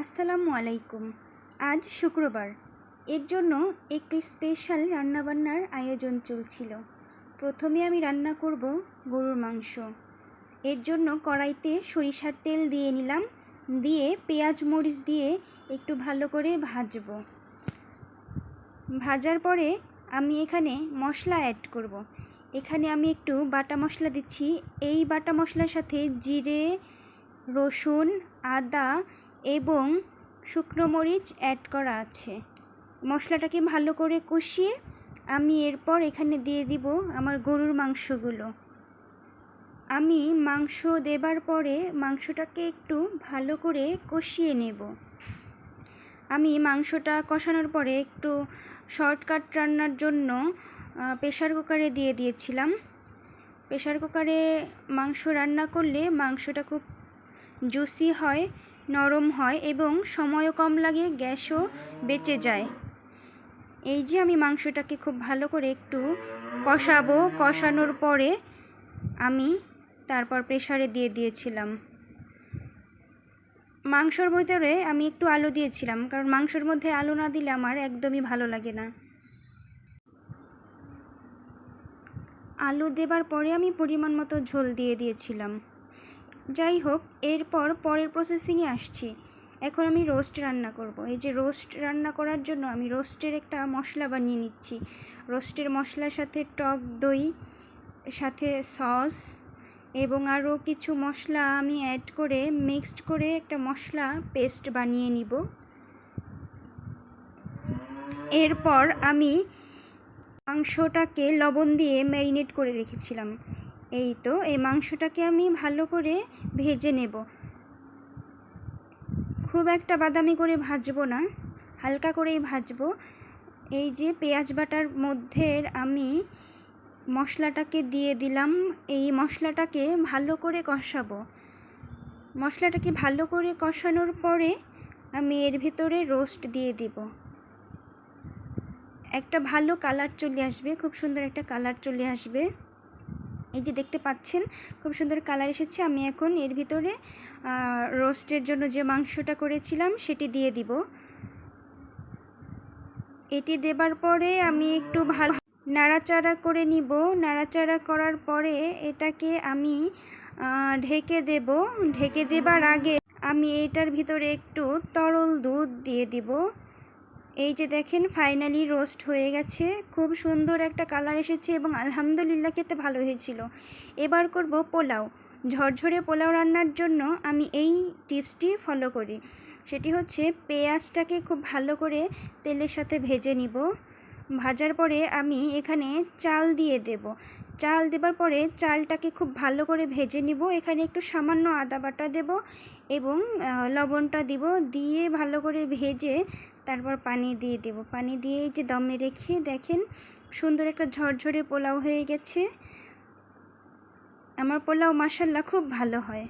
আসসালামু আলাইকুম। আজ শুক্রবার। এর জন্য একটি স্পেশাল রান্নাবান্নার আয়োজন চলছিল। প্রথমে আমি রান্না করব গরুর মাংস। এর জন্য কড়াইতে সরিষার তেল দিয়ে নিলাম। দিয়ে পেঁয়াজ মরিচ দিয়ে একটু ভালো করে ভাজবো। ভাজার পরে আমি এখানে মশলা অ্যাড করব। এখানে আমি একটু বাটা মশলা দিচ্ছি। এই বাটা মশলার সাথে জিরে, রসুন, আদা এবং শুকনো মরিচ অ্যাড করা আছে। মশলাটাকে ভালো করে কষিয়ে আমি এরপর এখানে দিয়ে দিব আমার গরুর মাংসগুলো। আমি মাংস দেবার পরে মাংসটাকে একটু ভালো করে কষিয়ে নেব। আমি মাংসটা কষানোর পরে একটু শর্টকাট রান্নার জন্য প্রেশার কুকারে দিয়ে দিয়েছিলাম। প্রেশার কুকারে মাংস রান্না করলে মাংসটা খুব জুসি হয়। নরম হয় এবং সময়ও কম লাগে, গ্যাসও বেঁচে যায়। এই যে আমি মাংসটাকে খুব ভালো করে একটু কষাবো, কষানোর পরে আমি তারপর প্রেশারে দিয়ে দিয়েছিলাম। মাংসর ভিতরে আমি একটু আলু দিয়েছিলাম, কারণ মাংসর মধ্যে আলু না দিলে আমার একদমই ভালো লাগে না। আলু দেবার পরে আমি পরিমাণ মতো ঝোল দিয়ে দিয়েছিলাম। যাই হোক, এরপর পরের প্রসেসিংয়ে আসছি। এখন আমি রোস্ট রান্না করব। এই যে রোস্ট রান্না করার জন্য আমি রোস্টের একটা মশলা বানিয়ে নিচ্ছি। রোস্টের মশলার সাথে টক দই, সাথে সস এবং আরও কিছু মশলা আমি অ্যাড করে মিক্সড করে একটা মশলা পেস্ট বানিয়ে নিব। এরপর আমি মাংসটাকে লবণ দিয়ে ম্যারিনেট করে রেখেছিলাম। এই তো, এই মাংসটাকে আমি ভালো করে ভেজে নেব। খুব একটা বাদামি করে ভাজবো না, হালকা করেই ভাজবো। এই যে পেঁয়াজ বাটার মধ্যে আমি মশলাটাকে দিয়ে দিলাম, এই মশলাটাকে ভালো করে কষাবো। মশলাটাকে ভালো করে কষানোর পরে আমি এর ভিতরে রোস্ট দিয়ে দিব। একটা ভালো কালার চলে আসবে, খুব সুন্দর একটা কালার চলে আসবে। এই যে দেখতে পাচ্ছেন, খুব সুন্দর কালার এসেছে। আমি এখন এর ভিতরে রোস্টের জন্য যে মাংসটা করেছিলাম, সেটি দিয়ে দিব। এটি দেবার পরে আমি একটু ভালো নাড়াচাড়া করে নিব। নাড়াচাড়া করার পরে এটাকে আমি ঢেকে দেব। ঢেকে দেবার আগে আমি এটার ভিতরে একটু তরল দুধ দিয়ে দিব। এই যে দেখেন ফাইনালি রোস্ট হয়ে গেছে। খুব সুন্দর একটা কালার এসেছে এবং আলহামদুলিল্লাহ খেতে ভালো হয়েছিল। এবার করব পোলাও। ঝরঝরে পোলাও রান্নার জন্য আমি এই টিপসটি ফলো করি। সেটি হচ্ছে, পেঁয়াজটাকে খুব ভালো করে তেলের সাথে ভেজে নিব। ভাজার পরে আমি এখানে চাল দিয়ে দেব। চাল দেবার পরে চালটাকে খুব ভালো করে ভেজে নিব। এখানে একটু সামান্য আদা বাটা দেব এবং লবণটা দিব দিয়ে ভালো করে ভেজে তারপর পানি দিয়ে দেব। পানি দিয়ে যে দমে রেখে দেখেন সুন্দর একটা ঝরঝরে পোলাও হয়ে গেছে। আমার পোলাও মাসাল্লা খুব ভালো হয়।